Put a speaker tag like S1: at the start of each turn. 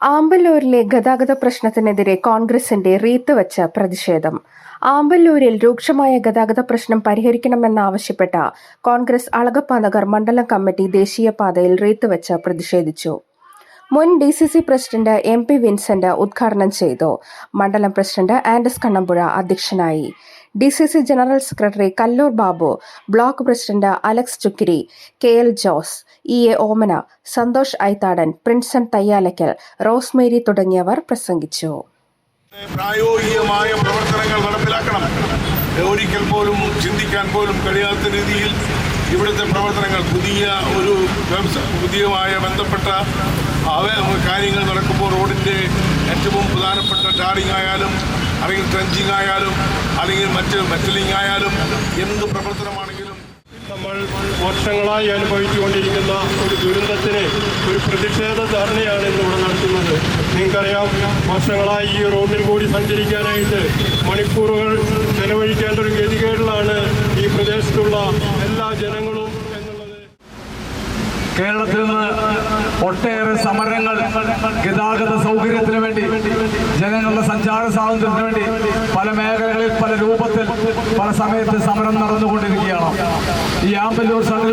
S1: ആമ്പല്ലൂരിലെ ഗതാഗത പ്രശ്നത്തിനെതിരെ കോൺഗ്രസിന്റെ റീത്ത് വച്ച പ്രതിഷേധം. ആമ്പല്ലൂരിൽ രൂക്ഷമായ ഗതാഗത പ്രശ്നം പരിഹരിക്കണമെന്നാവശ്യപ്പെട്ട കോൺഗ്രസ് അളഗപ്പ നഗർ മണ്ഡലം കമ്മിറ്റി ദേശീയപാതയിൽ റീത്ത് വച്ച് പ്രതിഷേധിച്ചു. മുൻ D C C president M P Vincent ഉദ്ഘാടനം ചെയ്തു. മണ്ഡലം പ്രസിഡന്റ് ആൻഡസ് കണ്ണമ്പുഴ അധ്യക്ഷനായി. D C C general secretary Kallur Babu block president Alex Chukkiri K L Jose E A Omana Santhosh Aithadan Prinson Thayyalakkal Rosemary തുടങ്ങിയവർ പ്രസംഗിച്ചു.
S2: പ്രായോഗികമായ പ്രവർത്തനങ്ങൾ നടപ്പിലാക്കണം. ഒരിക്കൽ പോലും ചിന്തിക്കാൻ പോലും കഴിയാത്ത രീതിയിൽ ഇവിടുത്തെ പ്രവർത്തനങ്ങൾ പുതിയ ഒരു പുതിയമായ ബന്ധപ്പെട്ട അവ- കാര്യങ്ങൾ നടക്കുമ്പോൾ റോഡിന്റെ ഏറ്റവും പ്രധാനപ്പെട്ട ടാറിംഗ് ആയാലും അല്ലെങ്കിൽ ട്രഞ്ചിങ് ആയാലും അല്ലെങ്കിൽ മറ്റ് മെറ്റലിംഗ് ആയാലും എന്ത് പ്രവർത്തനമാണെങ്കിലും
S3: നമ്മൾ വർഷങ്ങളായി അനുഭവിച്ചുകൊണ്ടിരിക്കുന്ന ഒരു ദുരന്തത്തിന് ഒരു പ്രതിഷേധ ധാരണയാണ് ഇന്നിവിടെ നടത്തുന്നത് നിങ്ങൾക്കറിയാം വർഷങ്ങളായി ഈ റോഡിൽ കൂടി സഞ്ചരിക്കാനായിട്ട് മണിക്കൂറുകൾ ചെലവഴിക്കേണ്ട ഒരു ഗതികേടിലാണ് ഈ പ്രദേശത്തുള്ള
S4: കേരളത്തിൽ നിന്ന് ഒട്ടേറെ സമരങ്ങൾ ഗതാഗത സൗകര്യത്തിന് വേണ്ടി ജനങ്ങളുടെ സഞ്ചാര സ്വാതന്ത്ര്യത്തിന് വേണ്ടി പല മേഖലകളിൽ പല രൂപത്തിൽ പല സമയത്ത് സമരം നടന്നുകൊണ്ടിരിക്കുകയാണ്. ഈ നിന്ന്